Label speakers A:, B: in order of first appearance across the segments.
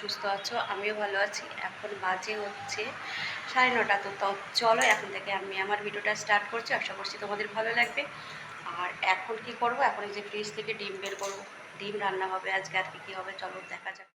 A: সুস্থ আছো? আমিও ভালো আছি। এখন বাজে হচ্ছে সাড়ে নটা। তো চলো এখন থেকে আমি আমার ভিডিওটা স্টার্ট করছি। আশা করছি তোমাদের ভালো লাগবে। আর এখন কি করব? এখন এই যে ফ্রিজ থেকে ডিম বের করব। ডিম রান্না হবে আজকে। আর কি কী হবে? চলো দেখা যাক।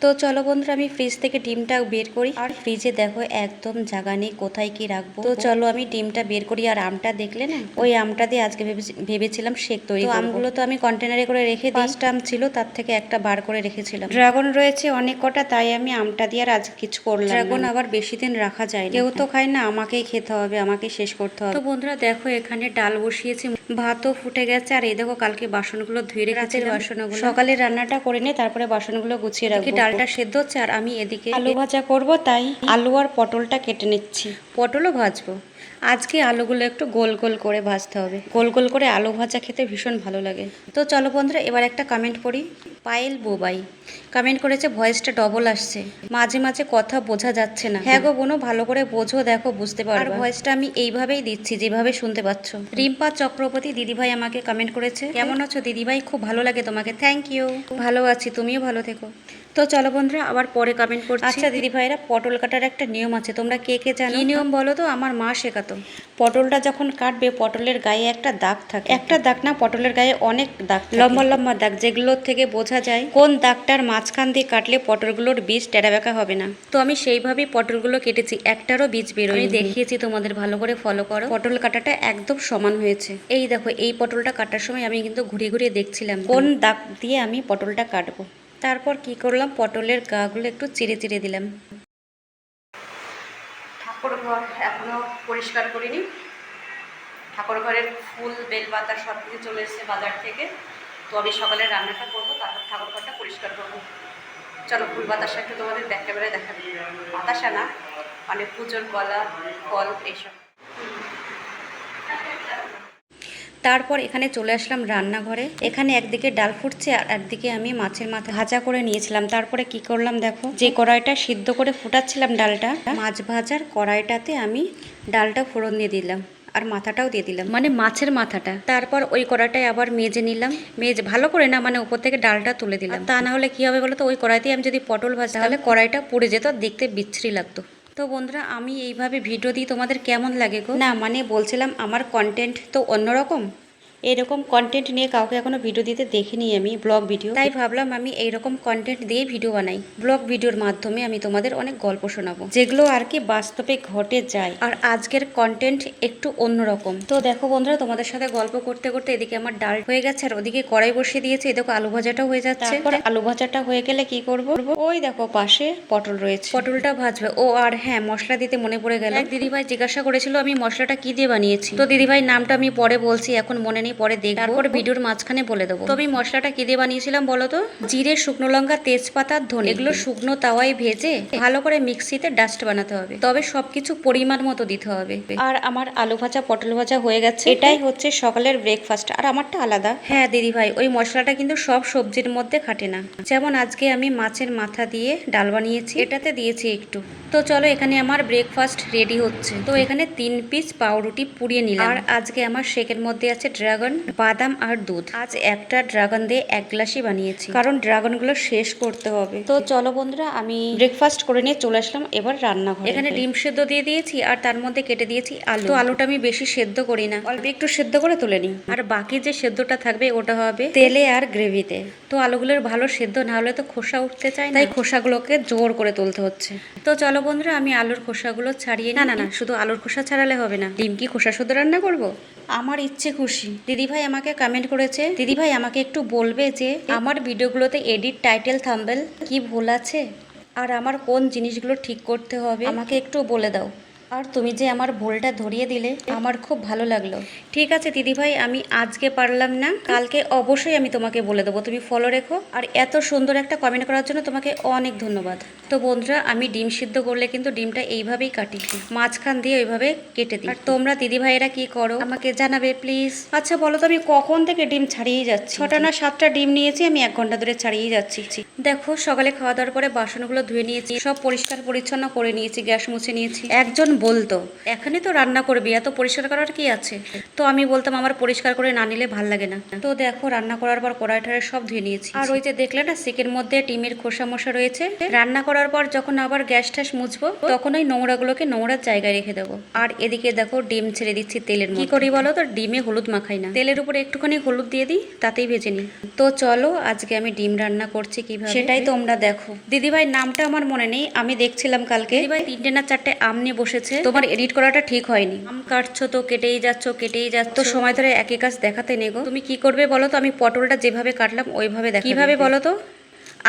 A: তো চলো বন্ধুরা আমি ফ্রিজ থেকে ডিমটা বের করি। আর ফ্রিজে দেখো একদম জায়গা নেই কোথায় কি রাখব। তো চলো আমি ডিমটা বের করি আর আমটা দেখলে না ওই আমটা দিয়ে আজকে ভেবেছি- ভেবেছিলাম শেক তৈরি। আমগুলো তো আমি কন্টেনারে করে রেখে পাঁচটা আম ছিল তার থেকে একটা বার করে রেখেছিলাম। ড্রাগন রয়েছে অনেক কটা তাই আমি আমটা দিয়ে আর আজ কিছু করলাম ড্রাগন আবার বেশি দিন রাখা যায় কেউ তো খায় না আমাকেই খেতে হবে আমাকে শেষ করতে হবে। তো বন্ধুরা দেখো এখানে ডাল বসিয়েছি ভাতও ফুটে গেছে আর এই দেখো কালকে বাসনগুলো ধুয়ে রেখেছি। বাসনগুলো সকালে রান্নাটা করে নিয়ে তারপরে বাসনগুলো গুছিয়ে রাখব। ডালটা সেদ্ধ হচ্ছে আর আমি এদিকে আলু ভাজা করব তাই আলু আর পটলটা কেটে নিচ্ছি। পটলও ভাজবো। আজকে আলুগুলো একটু গোল গোল করে ভাজতে হবে। গোল গোল করে আলু ভাজা খেতে ভীষণ ভালো লাগে। তো চলো বন্ধুরা এবার একটা কমেন্ট করি পায়েল বোবাই কমেন্ট করেছে ভয়েসটা ডবল আসছে। মাঝে মাঝে কথা বোঝা যাচ্ছে না। হ্যাঁ গো বোনো ভালো করে বোঝো দেখো বুঝতে পারো আর ভয়েসটা আমি এইভাবেই দিচ্ছি যেভাবে শুনতে পাচ্ছ। রিম্পা চক্রবর্তী দিদিভাই আমাকে কমেন্ট করেছে কেমন আছো দিদিভাই? খুব ভালো লাগে তোমাকে। থ্যাংক ইউ ভালো আছি তুমিও ভালো থেকো। তো চলো বন্ধুরা আবার পরে কমেন্ট করছি। আচ্ছা দিদি ভাইরা পটল কাটার একটা নিয়ম আছে তোমরা কে কে জানো? কি নিয়ম বলো তো? আমার মা শেখাতো। পটলটা যখন কাটবে পটলের গায়ে একটা দাগ থাকে। একটা দাগ না পটলের গায়ে অনেক দাগ লম্বা লম্বা দাগ যেগুলোর থেকে বোঝা যায় কোন দাগটার মাঝখান দিয়ে কাটলে পটলগুলোর বীজ টেরা বেঁকা হবে না। তো আমি সেইভাবেই পটলগুলো কেটেছি একটারও বীজ বেরোয় দেখিয়েছি তোমাদের ভালো করে ফলো করো। পটল কাটাটা একদম সমান হয়েছে। এই দেখো এই পটলটা কাটার সময় আমি কিন্তু ঘুরিয়ে ঘুরিয়ে দেখছিলাম। কোন দাগ দিয়ে আমি পটলটা কাটবো? তারপর কি করলাম? পটলের গাগুলো একটু চিড়ে চিড়ে দিলাম। ঠাকুর ঘর এখনও পরিষ্কার করিনি। ঠাকুর ঘরের ফুল, বেলপাতা সব কিছু চলে এসেছে বাজার থেকে। তো আমি সকালে রান্নাটা করব, তারপর ঠাকুর ঘরটা পরিষ্কার করব। চলো, ফুল বাতাসা একটু তোমাদের ব্যাক ক্যামেরায় বাতাসা না মানে পুজোর কলা ফল এইসব। তারপর এখানে চলে আসলাম রান্নাঘরে। এখানে একদিকে ডাল ফুটছে আর একদিকে আমি মাছের মাথা ভাজা করে নিয়েছিলাম। তারপরে কি করলাম দেখো যে কড়াইটা সিদ্ধ করে ফুটাচ্ছিলাম ডালটা মাছ ভাজার কড়াইটাতে আমি ডালটা ফোড়ন দিয়ে দিলাম আর মাথাটাও দিয়ে দিলাম। মানে মাছের মাথাটা। তারপর ওই কড়াইটায় আবার মেজে নিলাম। মেজে ভালো করে না মানে উপর থেকে ডালটা তুলে দিলাম। তা না হলে কি হবে বলো তো? ওই কড়াইতে আমি যদি পটল ভাজ তাহলে কড়াইটা পুড়ে যেত দেখতে বিচ্ছিরি লাগতো। তো বন্ধুরা, আমি এইভাবে ভিডিও দিই, তোমাদের কেমন লাগে গো? না মানে বলছিলাম, আমার কন্টেন্ট তো অন্যরকম। এরকম কন্টেন্ট নিয়ে কাউকে এখনও ভিডিও দিতে দেখিনি আমি ব্লগ ভিডিও তাই ভাবলাম আমি এইরকম কন্টেন্ট দিয়ে ভিডিও বানাই। ব্লগ ভিডিওর মাধ্যমে আমি তোমাদের অনেক গল্প শোনাবো যেগুলো আর কি বাস্তবে ঘটে যায়। আর আজকের কন্টেন্ট একটু অন্যরকম। তো দেখো বন্ধুরা তোমাদের সাথে গল্প করতে করতে এদিকে আমার ডাল হয়ে গেছে আর ওদিকে কড়াই বসিয়ে দিয়েছে। এদিকে আলু ভাজাটাও হয়ে যাচ্ছে। আলু ভাজাটা হয়ে গেলে কি করব? ওই দেখো পাশে পটল রয়েছে। পটলটা ভাজবে। ও আর হ্যাঁ মশলা দিতে মনে পড়ে গেল। দিদিভাই জিজ্ঞাসা করেছিল আমি মশলাটা কি দিয়ে বানিয়েছি? তো দিদিভাই নামটা আমি পরে বলছি এখন মনে নেই। পরে দেখব। তারপর ভিডিওর মাঝখানে বলে দেবো। তো আমি মশলাটা কি দিয়ে বানিয়েছিলাম বলো তো? জিরে, শুকনো লঙ্কা, তেজপাতা, ধনে। এগুলো শুকনো তাওয়ায় ভেজে ভালো করে মিক্সিতে ডাস্ট বানাতে হবে। তবে সবকিছু পরিমাণ মতো দিতে হবে। আর আমার আলু ভাজা, পটল ভাজা হয়ে গেছে। এটাই হচ্ছে সকালের ব্রেকফাস্ট আর আমারটা আলাদা। হ্যাঁ দিদি ভাই, ওই মশলাটা কিন্তু সব সবজির মধ্যে খাটে না। যেমন আজকে আমি মাছের মাথা দিয়ে ডাল বানিয়েছি, এটাতে দিয়েছি একটু। তো চলো, এখানে আমার ব্রেকফাস্ট রেডি হচ্ছে। তো এখানে তিন পিস পাউরুটি পুড়িয়ে নিলাম। আর আজকে আমার শেকের মধ্যে আছে ড্রাগন বাদাম আর দুধ। আজ একটা ড্রাগন দিয়ে এক গ্লাসই বানিয়েছি। কারণ ড্রাগনগুলো শেষ করতে হবে। তো চলো বন্ধুরা আমি ব্রেকফাস্ট করে নিয়ে চলে আসলাম এবার রান্নাঘর। এখানে ডিম সেদ্ধ দিয়ে দিয়েছি আর তার মধ্যে কেটে দিয়েছি আলু। তো আলুটা আমি বেশি সেদ্ধ করি না। অল্প একটু সেদ্ধ করে তুলে নিই। আর বাকি যে সেদ্ধটা থাকবে ওটা হবে তেলে আর গ্রেভিতে। তো আলুগুলোর ভালো সেদ্ধ না হলে তো খোসা উঠতে চায় তাই খোসাগুলোকে জোর করে তুলতে হচ্ছে। তো চলো বন্ধুরা আমি আলুর খোসাগুলো ছাড়িয়ে না না না শুধু আলুর খোসা ছাড়ালে হবে না। ডিম কি খোসা শুদ্ধ রান্না করব? আমার ইচ্ছে খুশি। দিদিভাই আমাকে কমেন্ট করেছে, দিদিভাই আমাকে একটু বলবে যে আমার ভিডিওগুলোতে এডিট টাইটেল থাম্বেল কি ভুল আছে? আর আমার কোন জিনিসগুলো ঠিক করতে হবে? আমাকে একটু বলে দাও। আর তুমি যে আমার ভুলটা ধরিয়ে দিলে আমার খুব ভালো লাগল। ঠিক আছে দিদিভাই আমি আজকে পারলাম না। কালকে অবশ্যই আমি তোমাকে বলে দেবো। তুমি ফলো রেখো। আর এত সুন্দর একটা কমেন্ট করার জন্য তোমাকে অনেক ধন্যবাদ। তো বন্ধুরা আমি ডিম সিদ্ধ করলে কিন্তু ডিমটা এইভাবেই কাটি। মাঝখান দিয়ে ওইভাবে কেটে দিই। আর তোমরা দিদিভাইয়েরা কি করো? আমাকে জানাবে প্লিজ আচ্ছা বলো তো আমি কখন থেকে ডিম ছাড়িয়ে যাচ্ছি? ছটা না সাতটা ডিম নিয়েছি আমি এক ঘণ্টা ধরে ছাড়িয়ে যাচ্ছি। দেখো সকালে খাওয়া দাওয়ার পরে বাসনগুলো ধুয়ে নিয়েছি সব পরিষ্কার পরিচ্ছন্ন করে নিয়েছি গ্যাস মুছে নিয়েছি। একজন বলতো। এখানে তো রান্না করবি এত পরিষ্কার করার কি আছে? তো আমি বলতাম আমার পরিষ্কার করে না নিলে ভালো লাগে না। তো দেখো রান্না করার পর কড়াই টড়াই সব ধুয়ে নিয়েছি। আর ওই যে দেখলে না সিকের মধ্যে ডিমের খোসা মশা রয়েছে। রান্না করার পর যখন আবার গ্যাস ট্যাস মুছবো তখন ওই নোংরাগুলোকে নোংরার জায়গায় রেখে দেবো। আর এদিকে দেখো ডিম ছেড়ে দিচ্ছি তেলের কি করি বলো তো? ডিমে হলুদ মাখাই না। তেলের উপরে একটুখানি হলুদ দিয়ে দিই তাতেই ভেজে নিই। তো চলো আজকে আমি ডিম রান্না করছি কীভাবে? সেটাই তোমরা দেখো। দিদিভাই নামটা আমার মনে নেই। আমি দেখছিলাম কালকে। দিদিভাই তিনটে না চারটে আম নিয়ে বসেছে। তোমার এডিট করাটা ঠিক হয়নি। আম কাটছো তো কেটেই যাচ্ছ কেটেই যাচ্ছ। তো সময় ধরে একই কাজ দেখাতে নেগো তুমি কি করবে বলো তো? আমি পটলটা যেভাবে কাটলাম ওইভাবে দেখো কীভাবে বলো তো?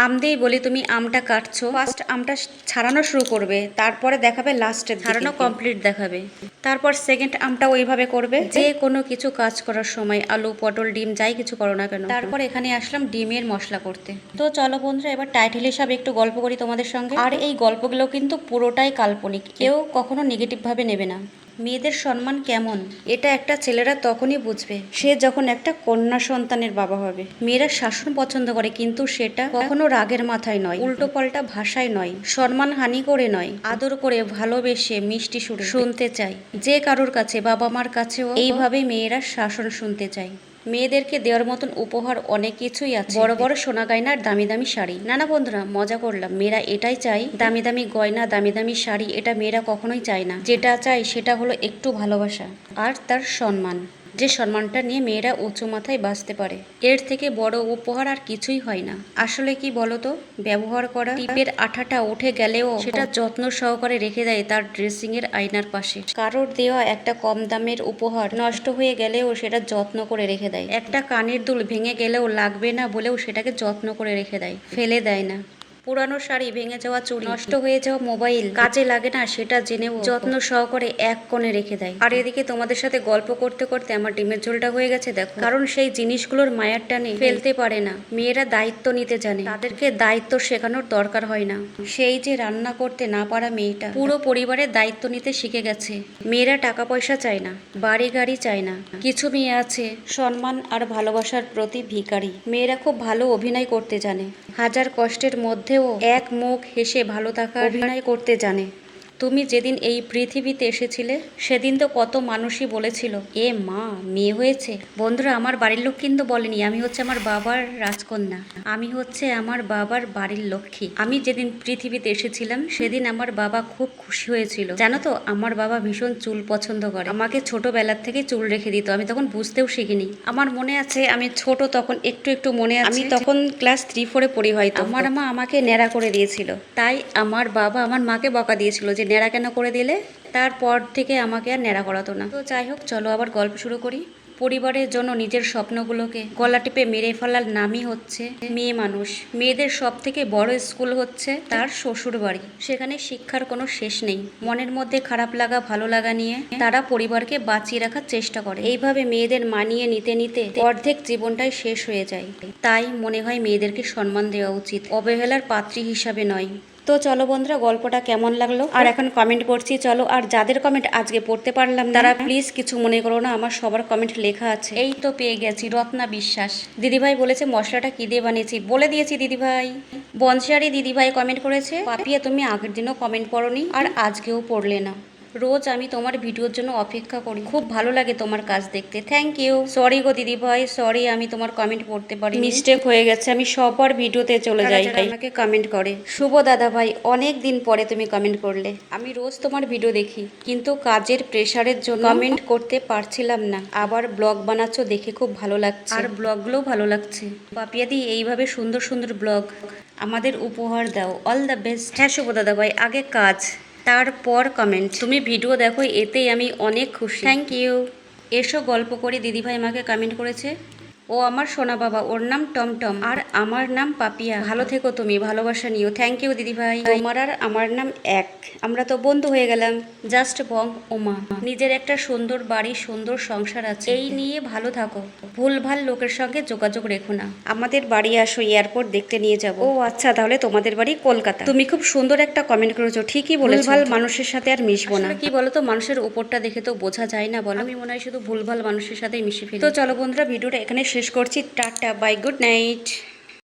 A: আম দিয়েই বলি তুমি আমটা কাটছো। ফার্স্ট আমটা ছাড়ানো শুরু করবে তারপরে দেখাবে লাস্টে ছাড়ানো কমপ্লিট দেখাবে। তারপর সেকেন্ড আমটা ওইভাবে করবে। যে কোনো কিছু কাজ করার সময় আলু পটল ডিম যাই কিছু করো না কেন। তারপর এখানে আসলাম ডিমের মশলা করতে। তো চলো বন্ধুরা এবার টাইটেল হিসাবে একটু গল্প করি তোমাদের সঙ্গে। আর এই গল্পগুলো কিন্তু পুরোটাই কাল্পনিক। কেউ কখনো নেগেটিভ ভাবে নেবে না। মেয়েদের সম্মান কেমন? এটা একটা ছেলেরা তখনই বুঝবে। সে যখন একটা কন্যা সন্তানের বাবা হবে। মেয়েরা শাসন পছন্দ করে, কিন্তু সেটা কখনো রাগের মাথায় নয়। উল্টো পাল্টা ভাষায় নয়। সম্মান হানি করে নয়। আদর করে ভালোবেসে মিষ্টি সুর শুনতে চায়। যে কারোর কাছে বাবা মার কাছেও এইভাবে মেয়েরা শাসন শুনতে চায়। মেয়েদেরকে দেওয়ার মতন উপহার অনেক কিছুই আছে। বড় বড় সোনা গয়নার দামি দামি শাড়ি। না না বন্ধুরা, মজা করলাম। মেয়েরা এটাই চাই দামি দামি গয়না, দামি দামি শাড়ি। এটা মেয়েরা কখনোই চায় না। যেটা চায়, সেটা হলো একটু ভালোবাসা আর তার সম্মান। যে সম্মানটা নিয়ে মেয়েরা উঁচু মাথায় বাঁচতে পারে। এর থেকে বড় উপহার আর কিছুই হয় না। আসলে কি বলতো? ব্যবহার করা টিপের আঠাটা উঠে গেলেও সেটা যত্ন সহকারে রেখে দেয় তার ড্রেসিং এর আয়নার পাশে। কারোর দেওয়া একটা কম দামের উপহার নষ্ট হয়ে গেলেও সেটা যত্ন করে রেখে দেয়। একটা কানের দুল ভেঙে গেলেও লাগবে না বলেও সেটাকে যত্ন করে রেখে দেয়। ফেলে দেয় না। পুরানো শাড়ি ভেঙে যাওয়া চুড়ি, নষ্ট হয়ে যাওয়া মোবাইল কাজে লাগে না সেটা জেনেও যত্ন সহকারে এক কোণে রেখে দেয়। আর এদিকে তোমাদের সাথে গল্প করতে করতে আমার ডিমের ঝোলটা হয়ে গেছে, দেখো। কারণ সেই জিনিসগুলোর মায়ার টানে ফেলতে পারে না। মেয়েরা দায়িত্ব নিতে জানে। তাদেরকে দায়িত্ব শেখানোর দরকার হয় না। সেই যে রান্না করতে না পারা মেয়েটা পুরো পরিবারের দায়িত্ব নিতে শিখে গেছে। মেয়েরা টাকা পয়সা চায় না, বাড়ি গাড়ি চায় না। কিছু মেয়ে আছে, সম্মান আর ভালোবাসার প্রতি ভিখারি। মেয়েরা খুব ভালো অভিনয় করতে জানে। হাজার কষ্টের মধ্যেও এক মুখ হেসে ভালো থাকার অভিনয় করতে জানে। তুমি যেদিন এই পৃথিবীতে এসেছিলে সেদিন তো কত মানুষই বলেছিল এ মা মেয়ে হয়েছে। বন্ধুরা আমার বাড়ির লোক কিন্তু বলেনি আমি হচ্ছে আমার বাবার রাজকন্যা। আমি হচ্ছে আমার বাবার বাড়ির লক্ষ্মী। আমি যেদিন পৃথিবীতে এসেছিলাম সেদিন আমার বাবা খুব খুশি হয়েছিল। জানো তো আমার বাবা ভীষণ চুল পছন্দ করে। আমাকে ছোটবেলার থেকে চুল রেখে দিত আমি তখন বুঝতেও শিখিনি। আমার মনে আছে আমি ছোট তখন একটু একটু মনে আছে আমি তখন ক্লাস থ্রি ফোরে পড়ি হয়তো। আমার মা আমাকে ন্যাড়া করে দিয়েছিল। তাই আমার বাবা আমার মাকে বকা দিয়েছিল যে ন্যাড়া কেন করে দিলে? তারপর থেকে আমাকে আর ন্যাড়া করাতো না। তো যাই হোক, চলো আবার গল্প শুরু করি। পরিবারের জন্য নিজের স্বপ্নগুলোকে গলা টিপে মেরে ফেলার নামই হচ্ছে মেয়ে মানুষ। মেয়েদের সব থেকে বড় স্কুল হচ্ছে তার শ্বশুর বাড়ি সেখানে শিক্ষার কোনো শেষ নেই। মনের মধ্যে খারাপ লাগা, ভালো লাগা নিয়ে তারা পরিবারকে বাঁচিয়ে রাখার চেষ্টা করে। এইভাবে মেয়েদের মানিয়ে নিতে নিতে অর্ধেক জীবনটাই শেষ হয়ে যায়। তাই মনে হয় মেয়েদেরকে সম্মান দেওয়া উচিত। অবহেলার পাত্রী হিসাবে নয়। তো চলো বন্ধুরা গল্পটা কেমন লাগল? আর এখন কমেন্ট করছি চলো। আর যাদের কমেন্ট আজকে পড়তে পারলাম তারা প্লিজ কিছু মনে করো না আমার সবার কমেন্ট লেখা আছে। এই তো পেয়ে গেছি রত্না বিশ্বাস। দিদিভাই বলেছে মশলাটা কি দিয়ে বানিয়েছি? বলে দিয়েছি দিদিভাই। বনশিয়ারি দিদিভাই কমেন্ট করেছে পাপিয়া তুমি আগের দিনও কমেন্ট করো আর আজকেও পড়লে না। রোজ আমি তোমার ভিডিওর জন্য অপেক্ষা করি। খুব ভালো লাগে তোমার কাজ দেখতে। থ্যাংক ইউ সরি গো দিদি ভাই সরি আমি তোমার কমেন্ট পড়তে পারি মিস্টেক হয়ে গেছে আমি সবার ভিডিওতে চলে যাই। আমাকে কমেন্ট করে। শুভ দাদা ভাই অনেক দিন পরে তুমি কমেন্ট করলে। আমি রোজ তোমার ভিডিও দেখি কিন্তু কাজের প্রেশারের জন্য কমেন্ট করতে পারছিলাম না। আবার ব্লগ বানাচ্ছ দেখে খুব ভালো লাগছে। আর ব্লগগুলোও ভালো লাগছে। পাপিয়াদি এইভাবে সুন্দর সুন্দর ব্লগ আমাদের উপহার দাও। অল দ্য বেস্ট হ্যাঁ শুভ দাদা ভাই আগে কাজ। তারপর কমেন্ট তুমি ভিডিও দেখো এতেই আমি অনেক খুশি। থ্যাংক ইউ এসো গল্প করে দিদিভাই আমাকে কমেন্ট করেছে। ও আমার সোনা বাবা ওর নাম টমটম আর আমার নাম পাপিয়া। ভালো থেকো তুমি ভালোবাসা নিও। থ্যাংক ইউ দিদিভাই। তোমার আর আমার নাম এক। আমরা তো বন্ধু হয়ে গেলাম। জাস্ট বং ওমা। নিজের একটা সুন্দর বাড়ি সুন্দর সংসার আছে। এই নিয়ে ভালো থাকো। ভুল ভালো লোকের সঙ্গে যোগাযোগ রেখো না। আমাদের বাড়ি আসো এয়ারপোর্ট দেখতে নিয়ে যাব। ও আচ্ছা তাহলে তোমাদের বাড়ি কলকাতা। তুমি খুব সুন্দর একটা কমেন্ট করেছ। ঠিকই বলেছ। ভালো মানুষের সাথে আর মিশবো না। কি বলো তো মানুষের উপরটা দেখে তো বোঝা যায় না বলো। আমি মনে হয় শুধু ভুলভাল মানুষের সাথে মিশে ফেলি। তো চলো বন্ধুরা ভিডিওটা এখানে শেষ করছি টাটা বাই গুড নাইট